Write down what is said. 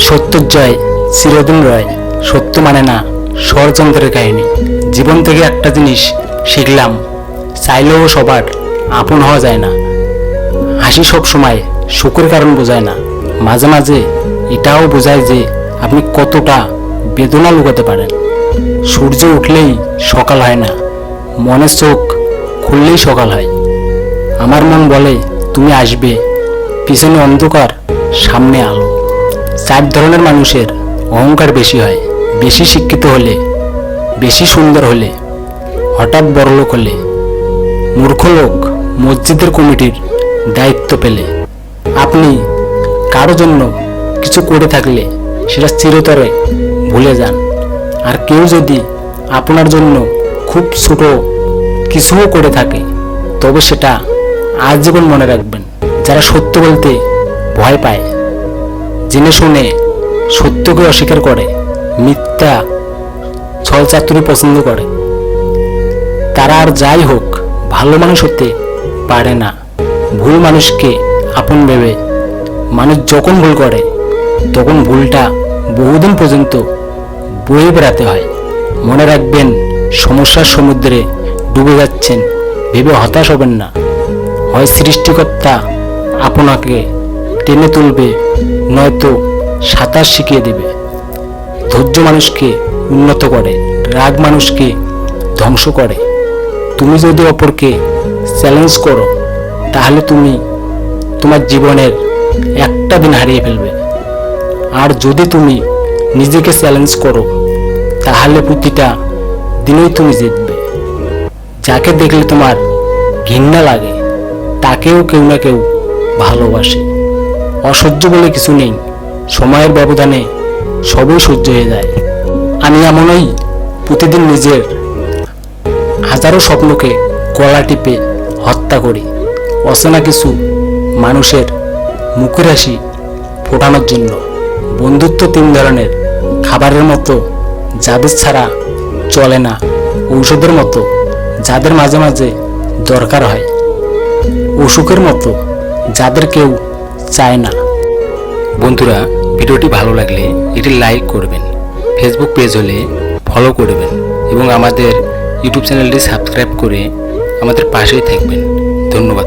সত্যর জয় চিরদিন রয়। সত্য মানে না, ষড়যন্ত্রের কাহিনী। জীবন থেকে একটা জিনিস শিখলাম, চাইলেও সবার আপন হওয়া যায় না। হাসি সব সময় সুখের কারণ বোঝায় না। মাঝে মাঝে এটাও বোঝায় যে আপনি কতটা বেদনা লুকাতে পারেন। সূর্য উঠলেই সকাল হয় না মনের চোখ খুললেই সকাল হয়। আমার মন বলে, তুমি আসবে। পিছনে অন্ধকার, সামনে আলো। চার ধরনের মানুষের অহংকার বেশি হয়। বেশি শিক্ষিত হলে, বেশি সুন্দর হলে, হঠাৎ বড়লোক হলে, মূর্খ লোক মসজিদের কমিটির দায়িত্ব পেলে। আপনি কারও জন্য কিছু করে থাকলে সেটা চিরতরে ভুলে যান। আর কেউ যদি আপনার জন্য খুব ছোট কিছুও করে থাকে, তবে সেটা আজীবন মনে রাখবেন। যারা সত্য বলতে ভয় পায় জেনে শুনে সত্যকে অস্বীকার করে, মিথ্যা ছলচাতুরি পছন্দ করে। তারা আর যাই হোক, ভালো মানুষ হতে পারে না। ভুল মানুষকে আপন ভেবে মানুষ যখন ভুল করে, তখন ভুলটা বহুদিন পর্যন্ত বয়ে বেড়াতে হয়। মনে রাখবেন, সমস্যার সমুদ্রে ডুবে যাচ্ছেন, ভেবে হতাশ হবেন না। হয় সৃষ্টিকর্তা আপনাকে টেনে তুলবে, নয়তো সাঁতার শিখিয়ে দেবে। ধৈর্য মানুষকে উন্নত করে, রাগ মানুষকে ধ্বংস করে। তুমি যদি অপরকে চ্যালেঞ্জ করো, তাহলে তুমি তোমার জীবনের একটা দিন হারিয়ে ফেলবে। আর যদি তুমি নিজেকে চ্যালেঞ্জ করো, তাহলে প্রতিটা দিনেই তুমি জিতবে। যাকে দেখলে তোমার ঘৃণা লাগে, তাকেও কেউ না কেউ ভালোবাসে। অসহ্য বলে কিছু নেই। সময়ের ব্যবধানে সবই সহ্য হয়ে যায়। আমি এমনই প্রতিদিন নিজের হাজারো স্বপ্নকে গলা টিপে হত্যা করি। অচেনা কিছু মানুষের মুখের হাসি ফোটানোর জন্য। বন্ধুত্ব তিন ধরনের। খাবারের মতো যাদের ছাড়া চলে না। ঔষধের মতো যাদের মাঝে মাঝে দরকার হয়। অসুখের মতো যাদের কেউ চায় না। বন্ধুরা, ভিডিওটি ভালো লাগলে এটি লাইক করবেন ফেসবুক পেজ হলে ফলো করবেন এবং আমাদের ইউটিউব চ্যানেলটি সাবস্ক্রাইব করে আমাদের পাশেই থাকবেন। ধন্যবাদ